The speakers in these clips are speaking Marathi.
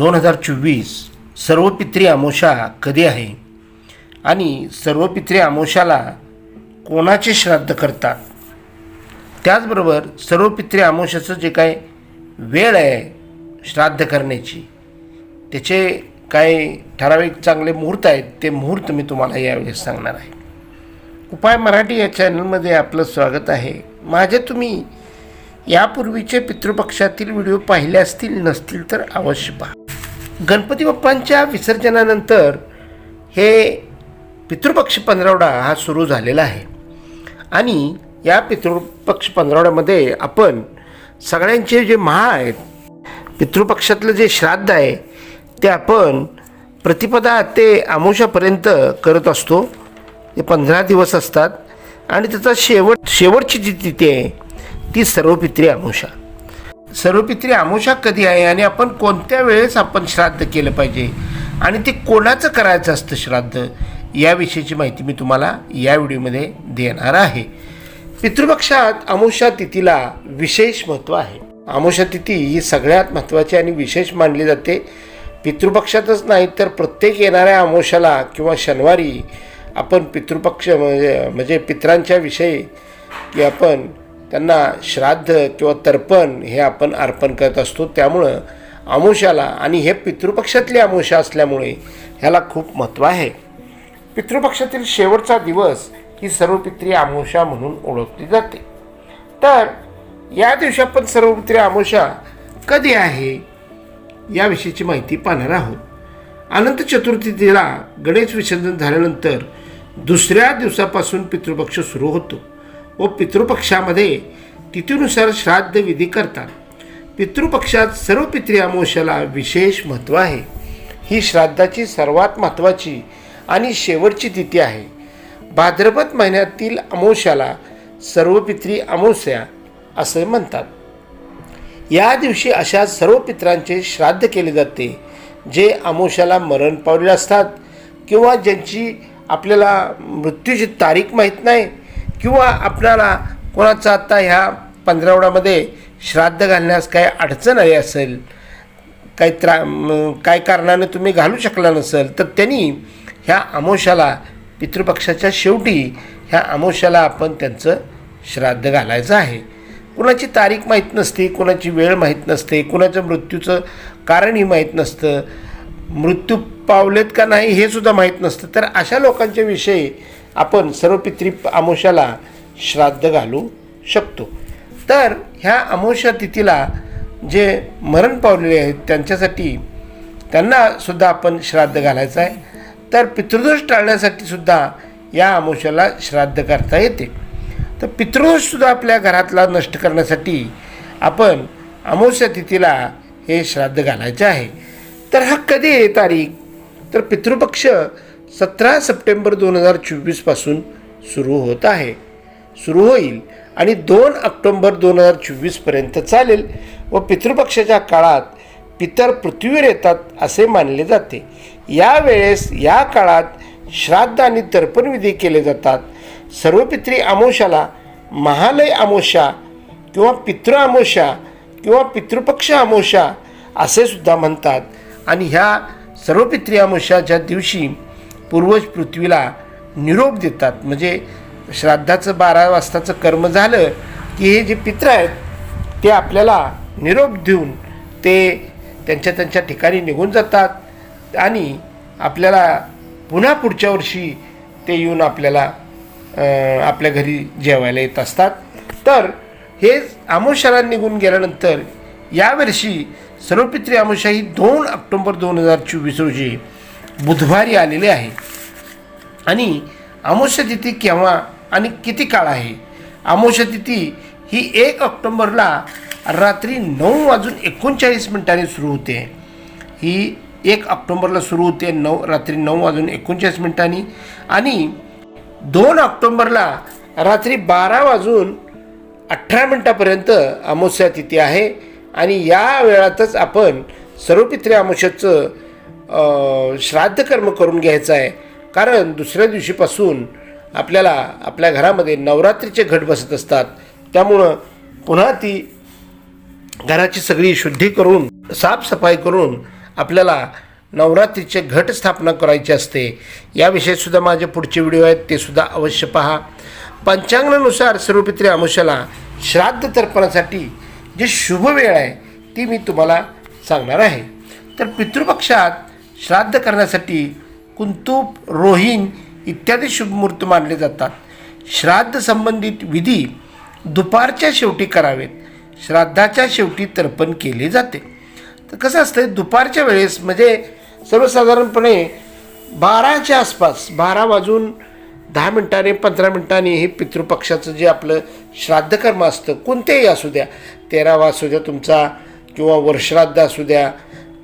दोन हजार चोवीस सर्वपित्री अमोशा कधी आहे? आणि सर्वपित्री अमोशाला कोणाचे श्राद्ध करतात? त्याचबरोबर सर्वपित्री अमोशाचं जे काय वेळ आहे श्राद्ध करण्याची त्याचे काय ठराविक चांगले मुहूर्त आहेत ते मुहूर्त मी तुम्हाला यावेळेस सांगणार आहे. उपाय मराठी या चॅनलमध्ये आपलं स्वागत आहे. माझे तुम्ही यापूर्वीचे पितृपक्षातील व्हिडिओ पाहिले असतील नसतील तर अवश्य पहा. गणपती बाप्पांच्या विसर्जनानंतर हे पितृपक्ष पंधरवडा हा सुरू झालेला आहे. आणि या पितृपक्ष पंधरवड्यामध्ये आपण सगळ्यांचे जे महा आहेत पितृपक्षातलं जे श्राद्ध आहे ते आपण प्रतिपदा ते आमोशापर्यंत करत असतो. ते पंधरा दिवस असतात. आणि त्याचा शेवट शेवटची जी तिथी आहे ती सर्वपित्री अमावस्या सर्वपित्री अमुषा कधी आहे आणि आपण कोणत्या वेळेस आपण श्राद्ध केलं पाहिजे? आणि ते कोणाचं करायचं असतं श्राद्ध? याविषयीची माहिती मी तुम्हाला या व्हिडिओमध्ये देणार आहे. पितृपक्षात अमावस्या तिथीला विशेष महत्त्व आहे. अमावस्या तिथी ही सगळ्यात महत्त्वाची आणि विशेष मानली जाते. पितृपक्षातच नाही तर प्रत्येक येणाऱ्या अमावस्याला किंवा शनिवारी आपण पितृपक्ष म्हणजे म्हणजे पितरांच्या विषयी की आपण त्यांना श्राद्ध किंवा तर्पण हे आपण अर्पण करत असतो. त्यामुळं अमावस्याला आणि हे पितृपक्षातली अमावस्या असल्यामुळे ह्याला खूप महत्त्व आहे. पितृपक्षातील शेवटचा दिवस ही सर्वपित्री आमुषा म्हणून ओळखली जाते. तर या दिवशी आपण सर्वपित्री आमुषा कधी आहे? याविषयीची माहिती पाहणार आहोत. अनंत चतुर्थीला गणेश विसर्जन झाल्यानंतर दुसऱ्या दिवसापासून पितृपक्ष सुरू होतो. व पितृपक्षामध्ये तिथीनुसार श्राद्ध विधी करतात. पितृपक्षात सर्व पितृ अमोशाला विशेष महत्त्व आहे. ही श्राद्धाची सर्वात महत्त्वाची आणि शेवटची तिथी आहे. भाद्रपद महिन्यातील अमावस्याला सर्वपित्री अमावस्या असे म्हणतात. या दिवशी अशा सर्व पित्रांचे श्राद्ध केले जाते जे अमावस्याला मरण पावलेले असतात किंवा ज्यांची आपल्याला मृत्यूची तारीख माहीत नाही किंवा आपल्याला कोणाचा आत्ता ह्या पंधरावड्यामध्ये श्राद्ध घालण्यास काय अडचण आली असेल काही त्रा काय कारणाने तुम्ही घालू शकला नसेल तर त्यांनी ह्या अमावस्याला पितृपक्षाच्या शेवटी ह्या अमावस्याला आपण त्यांचं श्राद्ध घालायचं आहे. कुणाची तारीख माहीत नसते कुणाची वेळ माहीत नसते कुणाचं मृत्यूचं कारणही माहीत नसतं. मृत्यू पावलेत का नाही हे सुद्धा माहीत नसतं. तर अशा लोकांच्या विषयी आपण सर्व पितृ आमोशाला श्राद्ध घालू शकतो. तर ह्या अमावस्या तिथीला जे मरण पावलेले आहेत त्यांच्यासाठी त्यांना सुद्धा आपण श्राद्ध घालायचं आहे. तर पितृदोष टाळण्यासाठी सुद्धा या अमावस्याला श्राद्ध करता येते. तर पितृदोषसुद्धा आपल्या घरातला नष्ट करण्यासाठी आपण अमावस्या तिथीला हे श्राद्ध घालायचे आहे. तर हा कधी आहे तारीख? तर पितृपक्ष सतरा सप्टेंबर दोन हजार चोवीसपासून सुरू होत आहे. सुरू होईल आणि दोन ऑक्टोंबर दोन हजार चोवीसपर्यंत चालेल व पितृपक्षाच्या काळात पितर पृथ्वीवर येतात असे मानले जाते. यावेळेस या काळात श्राद्ध आणि तर्पणविधी केले जातात. सर्व पित्री आमोशाला महालय आमोशा किंवा पितृ आमोशा किंवा पितृपक्ष आमोशा असे सुद्धा म्हणतात. आणि ह्या सर्व पित्री आमोशाच्या दिवशी पूर्वज पृथ्वीला निरोप देतात. म्हणजे श्राद्धाचं बारा वाजताचं कर्म झालं की हे जे पित्र आहेत ते आपल्याला निरोप देऊन ते त्यांच्या त्यांच्या ठिकाणी निघून जातात आणि आपल्याला पुन्हा पुढच्या वर्षी ते येऊन आपल्याला आपल्या घरी जेवायला येत असतात. तर हे आमोशाला निघून गेल्यानंतर यावर्षी सर्वपित्री आमोशा ही दोन ऑक्टोंबर दोन हजार चोवीस रोजी बुधवारी आलेले आहे. आणि अमावस्या तिथी केव्हा आणि किती काळ आहे? अमावस्या तिथी ही एक ऑक्टोंबरला रात्री नऊ वाजून एकोणचाळीस मिनिटांनी सुरू होते. ही एक ऑक्टोंबरला सुरू होते नऊ रात्री नऊ वाजून एकोणचाळीस मिनिटांनी. आणि दोन ऑक्टोंबरला रात्री बारा वाजून अठरा मिनटापर्यंत अमावस्या तिथी आहे. आणि या वेळातच आपण सर्वपित्री अमावस्याचं श्राद्ध कर्म करून घ्यायचं आहे. कारण दुसऱ्या दिवशीपासून आपल्याला आपल्या घरामध्ये नवरात्रीचे घट बसत असतात. त्यामुळं पुन्हा ती घराची सगळी शुद्धी करून साफसफाई करून आपल्याला नवरात्रीचे घट स्थापना करायची असते. याविषयीसुद्धा माझे पुढचे व्हिडिओ आहेत ते सुद्धा अवश्य पहा. पंचांगानुसार सर्वपित्री अमुष्याला श्राद्ध तर्पणासाठी जी शुभ वेळ आहे ती मी तुम्हाला सांगणार आहे. तर पितृपक्षात श्राद्ध करण्यासाठी कुंतूप रोहिण इत्यादी शुभमुहूर्त मानले जातात. श्राद्ध संबंधित विधी दुपारच्या शेवटी करावेत. श्राद्धाच्या शेवटी तर्पण केले जाते. तर कसं असतं दुपारच्या वेळेस म्हणजे सर्वसाधारणपणे बाराच्या आसपास बारा वाजून दहा मिनटाने पंधरा मिनिटांनी हे पितृपक्षाचं जे आपलं श्राद्धकर्म असतं कोणतेही असू द्या तेरावा असू द्या तुमचा किंवा वर्षश्राद्ध असू द्या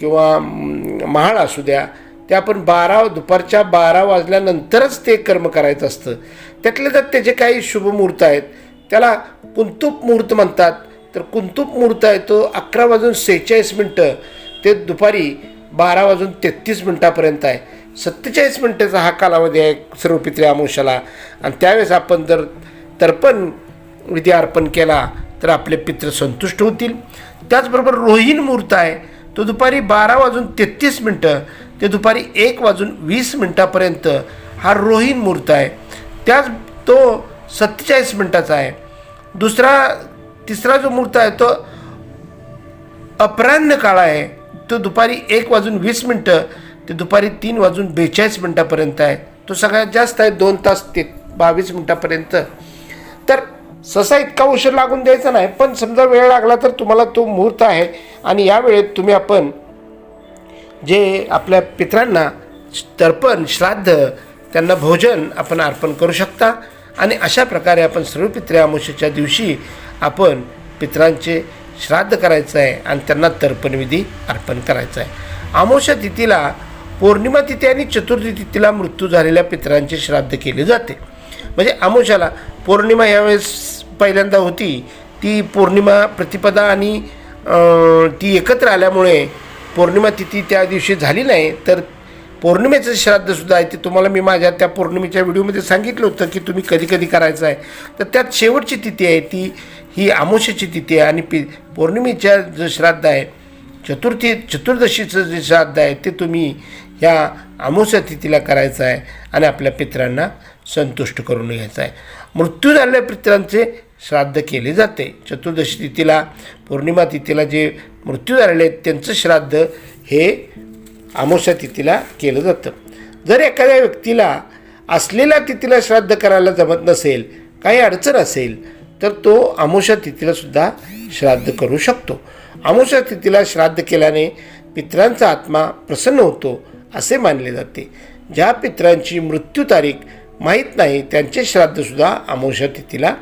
किंवा महाळ असू द्या ते आपण बारा दुपारच्या बारा वाजल्यानंतरच ते कर्म करायचं असतं. त्यातले तर त्याचे काही शुभ मुहूर्त आहेत त्याला कुंतूप मुहूर्त म्हणतात. तर कुंतूप मुहूर्त आहे तो अकरा वाजून सेहेचाळीस मिनटं ते दुपारी बारा वाजून तेहतीस मिनटापर्यंत आहे. सत्तेचाळीस मिनटाचा हा कालावधी आहे सर्व पित्री अमावस्याला आणि त्यावेळेस आपण जर तर्पण विधी अर्पण केला तर आपले पित्र संतुष्ट होतील. त्याचबरोबर रोहिण मुहूर्त आहे. तो दुपारी बारा वाजून तेहतीस मिनटं ते दुपारी एक वाजून वीस मिनटापर्यंत हा रोहीण मुहूर्त आहे. त्याच तो सत्तेचाळीस मिनटाचा आहे. दुसरा तिसरा जो मुहूर्त आहे तो अपराह्न काळ आहे. तो दुपारी एक वाजून वीस मिनटं ते दुपारी तीन वाजून बेचाळीस मिनटापर्यंत आहे. तो सगळ्यात जास्त आहे दोन तास ते बावीस मिनटापर्यंत. तर ससा इतका उशीर लागून द्यायचा नाही पण समजा वेळ लागला तर तुम्हाला तो मुहूर्त आहे. आणि या वेळेत तुम्ही आपण जे आपल्या पित्रांना तर्पण श्राद्ध त्यांना भोजन आपण अर्पण करू शकता. आणि अशा प्रकारे आपण सर्व पित्रे अमावस्येच्या दिवशी आपण पित्रांचे श्राद्ध करायचं आहे आणि त्यांना तर्पणविधी अर्पण करायचं आहे. अमावस्या तिथीला पौर्णिमा तिथी आणि चतुर्थी तिथीला मृत्यू झालेल्या पित्रांचे श्राद्ध केले जाते. म्हणजे अमावस्याला पौर्णिमा यावेळेस पहिल्यांदा होती. ती पौर्णिमा प्रतिपदा आणि ती एकत्र आल्यामुळे पौर्णिमा तिथी त्या दिवशी झाली नाही. तर पौर्णिमेचं श्राद्धसुद्धा आहे. ते तुम्हाला मी माझ्या त्या पौर्णिमेच्या व्हिडिओमध्ये सांगितलं होतं की तुम्ही कधी कधी करायचं आहे. तर त्यात शेवटची तिथी आहे. ती ही आमोशाची तिथी आहे आणि पि पौर्णिमेच्या जो श्राद्ध आहे चतुर्थी चतुर्दशीचं जे श्राद्ध आहे ते तुम्ही ह्या अमावस्या तिथीला करायचं आहे आणि आपल्या पित्रांना संतुष्ट करून घ्यायचा आहे. मृत्यू झालेल्या पित्रांचे श्राद्ध केले जाते. चतुर्दशी तिथीला पौर्णिमा तिथीला जे मृत्यू झालेले आहेत त्यांचं श्राद्ध हे अमावस्या तिथीला केलं जातं. जर एखाद्या व्यक्तीला असलेल्या तिथीला श्राद्ध करायला जमत नसेल काही अडचण असेल तर तो अमावस्या तिथीलासुद्धा श्राद्ध करू शकतो. अमावस्या तिथीला श्राद्ध केल्याने पित्रांचा आत्मा प्रसन्न होतो असे मानले जाते. ज्या पित्रांची मृत्यू तारीख माहीत नाही त्यांचे श्राद्धसुद्धा अमावस्या तिथीला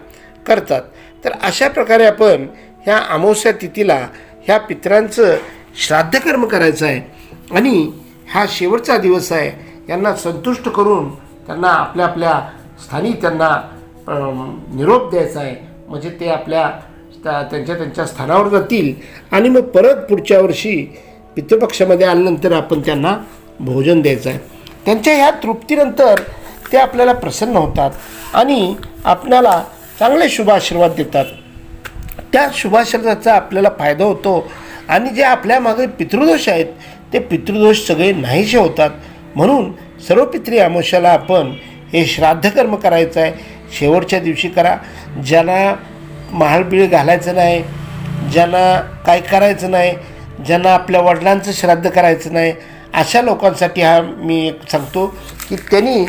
करतात. तर अशा प्रकारे आपण ह्या अमावस्या तिथीला ह्या पित्रांचं श्राद्धकर्म करायचं आहे. आणि हा शेवटचा दिवस आहे. यांना संतुष्ट करून त्यांना आपल्या आपल्या स्थानी त्यांना निरोप द्यायचा आहे. म्हणजे ते आपल्या त्या- त्यांच्या त्यांच्या स्थानावर जातील. आणि मग परत पुढच्या वर्षी पितृपक्षामध्ये आल्यानंतर आपण त्यांना भोजन द्यायचं आहे. त्यांच्या ह्या तृप्तीनंतर ते आपल्याला प्रसन्न होतात आणि आपल्याला चांगले शुभ आशीर्वाद देतात. त्या शुभाशीर्वादाचा आपल्याला फायदा होतो आणि जे आपल्या मागे पितृदोष आहेत ते पितृदोष सगळे नाहीसे होतात. म्हणून सर्व पित्री अमावस्याला आपण हे श्राद्धकर्म करायचं आहे. शेवटच्या दिवशी करा. ज्यांना महालबिळ घालायचं नाही ज्यांना काय करायचं नाही ज्यांना आपल्या वडिलांचं श्राद्ध करायचं नाही अशा लोकांसाठी हा मी एक सांगतो की त्यांनी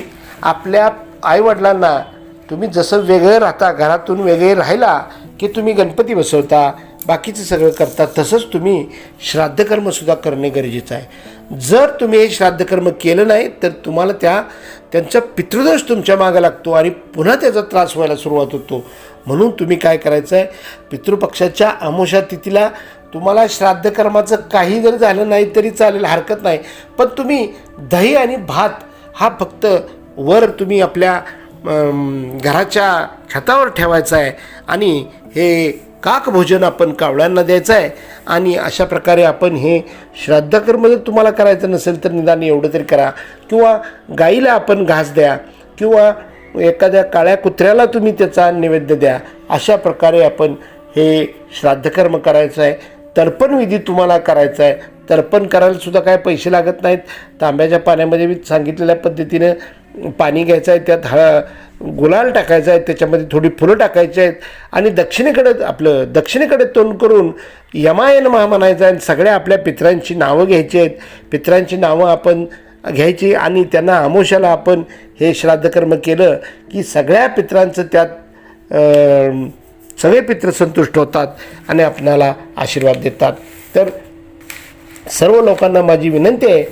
आपल्या आईवडिलांना तुम्ही जसं वेगळं राहता घरातून वेगळे राहिला की तुम्ही गणपती बसवता बाकीचं सगळं करता तसंच तुम्ही श्राद्धकर्मसुद्धा करणे गरजेचं आहे. जर तुम्ही हे श्राद्धकर्म केलं नाही तर तुम्हाला त्या त्यांचा पितृदोष तुमच्या मागं लागतो आणि पुन्हा त्याचा त्रास व्हायला सुरुवात होतो. म्हणून तुम्ही काय करायचं आहे पितृपक्षाच्या अमावस्या तिथीला तुम्हाला श्राद्धकर्माचं काही जरी झालं नाही तरी चालेल हरकत नाही. पण तुम्ही दही आणि भात हा फक्त वर तुम्ही आपल्या घराच्या छतावर ठेवायचं आहे आणि हे काक भोजन आपण कावळ्यांना द्यायचं आहे आणि अशा प्रकारे आपण हे श्राद्धकर्म जर तुम्हाला करायचं नसेल तर निदान एवढं तरी करा. किंवा गाईला आपण घास द्या किंवा एखाद्या काळ्या कुत्र्याला तुम्ही त्याचा नैवेद्य द्या. अशा प्रकारे आपण हे श्राद्धकर्म करायचं आहे तर्पणविधी तुम्हाला करायचा आहे तर्पण करायला सुद्धा काय पैसे लागत नाहीत. तांब्याच्या पाण्यामध्ये मी सांगितलेल्या पद्धतीनं पाणी घ्यायचं आहे त्यात हळ गुलाल टाकायचा आहे त्याच्यामध्ये थोडी फुलं टाकायची आहेत. आणि दक्षिणेकडे आपलं दक्षिणेकडे तोंड करून यमायन महा म्हणायचं आहे आणि सगळ्या आपल्या पित्रांची नावं घ्यायची आहेत. पित्रांची नावं आपण घ्यायची आणि त्यांना आमोशाला आपण हे श्राद्धकर्म केलं की सगळ्या पित्रांचं त्यात सगळे पित्र संतुष्ट होतात आणि आपणाला आशीर्वाद देतात. तर सर्व लोकांना माझी विनंती आहे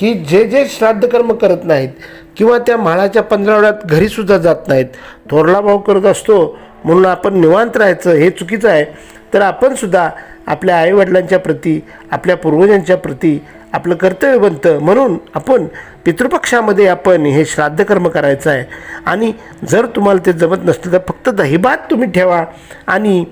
की जे जे श्राद्धकर्म करत नाहीत किंवा त्या म्हाळाच्या पंधरावड्यात घरीसुद्धा जात नाहीत थोरला भाऊ करत असतो म्हणून आपण निवांत राहायचं हे चुकीचं आहे. तर आपणसुद्धा आपल्या आईवडिलांच्या प्रती आपल्या पूर्वजांच्या प्रती आपलं कर्तव्य बनतं. म्हणून आपण पितृपक्षामध्ये आपण हे श्राद्धकर्म करायचं आहे. आणि जर तुम्हाला ते जमत नसलं तर फक्त दहिबात तुम्ही ठेवा आणि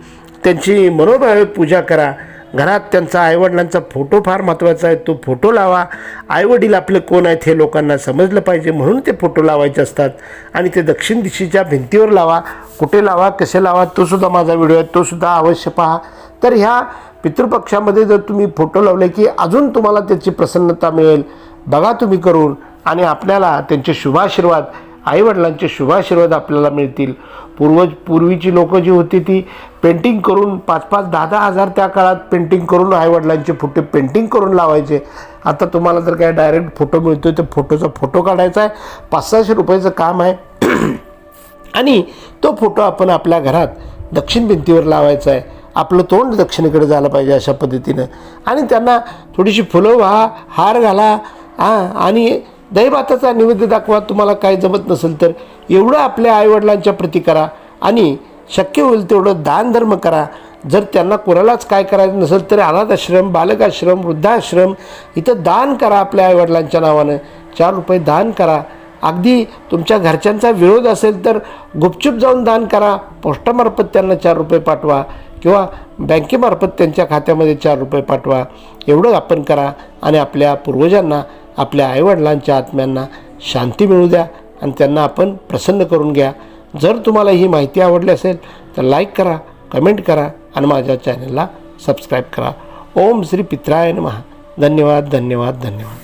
त्यांची मनोभावे पूजा करा. घरात त्यांचा आईवडिलांचा फोटो फार महत्त्वाचा आहे. तो फोटो लावा. आईवडील आपले कोण आहेत हे लोकांना समजलं पाहिजे म्हणून ते फोटो लावायचे असतात. आणि ते दक्षिण दिशेच्या भिंतीवर लावा. कुठे लावा? कसे लावा? तो सुद्धा माझा व्हिडिओ आहे. तो सुद्धा अवश्य पहा. तर ह्या पितृपक्षामध्ये जर तुम्ही फोटो लावले की अजून तुम्हाला त्याची प्रसन्नता मिळेल. बघा तुम्ही करून. आणि आपल्याला त्यांचे शुभाशीर्वाद आईवडिलांचे शुभाशीर्वाद आपल्याला मिळतील. पूर्वज पूर्वीची लोकं जी होती ती पेंटिंग करून पाच पाच दहा दहा हजार त्या काळात पेंटिंग करून आईवडिलांचे फोटो पेंटिंग करून लावायचे. आता तुम्हाला जर काय डायरेक्ट फोटो मिळतो आहे तर फोटोचा फोटो काढायचा आहे. पाच सहाशे रुपयाचं काम आहे. आणि तो फोटो आपण आपल्या घरात दक्षिण भिंतीवर लावायचा आहे. आपलं तोंड दक्षिणेकडे झालं पाहिजे अशा पद्धतीनं. आणि त्यांना थोडीशी फुलं व्हा हार घाला हां आणि दहीभाताचा निवेद्य दाखवा तुम्हाला काय जमत नसेल तर एवढं आपल्या आईवडिलांच्या प्रती करा आणि शक्य होईल तेवढं दानधर्म करा. जर त्यांना कोणालाच काय करायचं नसेल तर अनाथ आश्रम वृद्धाश्रम इथं दान करा आपल्या आईवडिलांच्या नावानं. चार रुपये दान करा. अगदी तुमच्या घरच्यांचा विरोध असेल तर गुपचूप जाऊन दान करा. पोस्टामार्फत त्यांना चार रुपये पाठवा किंवा बँकेमार्फत त्यांच्या खात्यामध्ये चार रुपये पाठवा. एवढं आपण करा आणि आपल्या पूर्वजांना आपल्या आईवडिलांच्या आत्म्यांना शांती मिळू द्या आणि त्यांना आपण प्रसन्न करून घ्या. जर तुम्हाला ही माहिती आवडली असेल तर लाईक करा कमेंट करा आणि माझ्या चॅनलला सबस्क्राईब करा. ओम श्री पित्राय महा धन्यवाद धन्यवाद धन्यवाद.